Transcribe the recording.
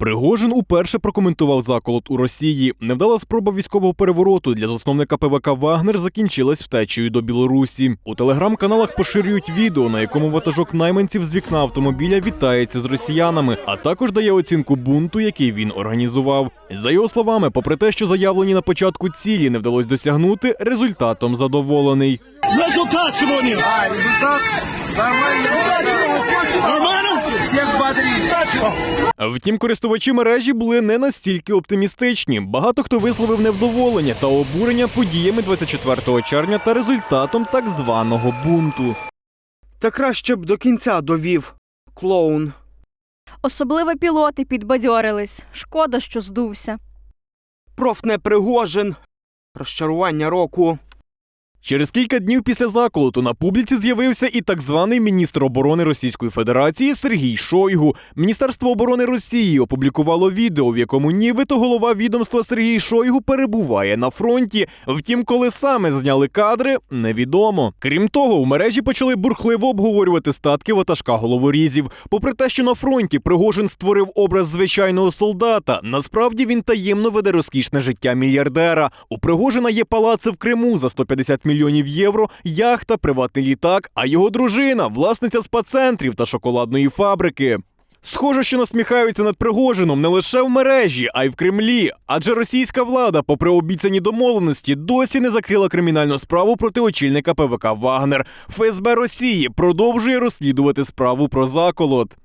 Пригожин уперше прокоментував заколот у Росії. Невдала спроба військового перевороту для засновника ПВК Вагнер закінчилась втечею до Білорусі. У телеграм-каналах поширюють відео, на якому ватажок найманців з вікна автомобіля вітається з росіянами, а також дає оцінку бунту, який він організував. За його словами, попри те, що заявлені на початку цілі не вдалося досягнути, результатом задоволений. Результат сегодня. А, результат. Втім, користувачі мережі були не настільки оптимістичні. Багато хто висловив невдоволення та обурення подіями 24 червня та результатом так званого бунту. Та краще б до кінця довів. Клоун. Особливо пілоти підбадьорились. Шкода, що здувся. Проф не Пригожин. Розчарування року. Через кілька днів після заколоту на публіці з'явився і так званий міністр оборони Російської Федерації Сергій Шойгу. Міністерство оборони Росії опублікувало відео, в якому нібито голова відомства Сергій Шойгу перебуває на фронті. Втім, коли саме зняли кадри, невідомо. Крім того, у мережі почали бурхливо обговорювати статки ватажка головорізів. Попри те, що на фронті Пригожин створив образ звичайного солдата, насправді він таємно веде розкішне життя мільярдера. У Пригожина є палаци в Криму за 150 мільйонів євро, яхта, приватний літак, а його дружина, власниця спа-центрів та шоколадної фабрики. Схоже, що насміхаються над Пригожином не лише в мережі, а й в Кремлі. Адже російська влада, попри обіцяні домовленості, досі не закрила кримінальну справу проти очільника ПВК Вагнер. ФСБ Росії продовжує розслідувати справу про заколот.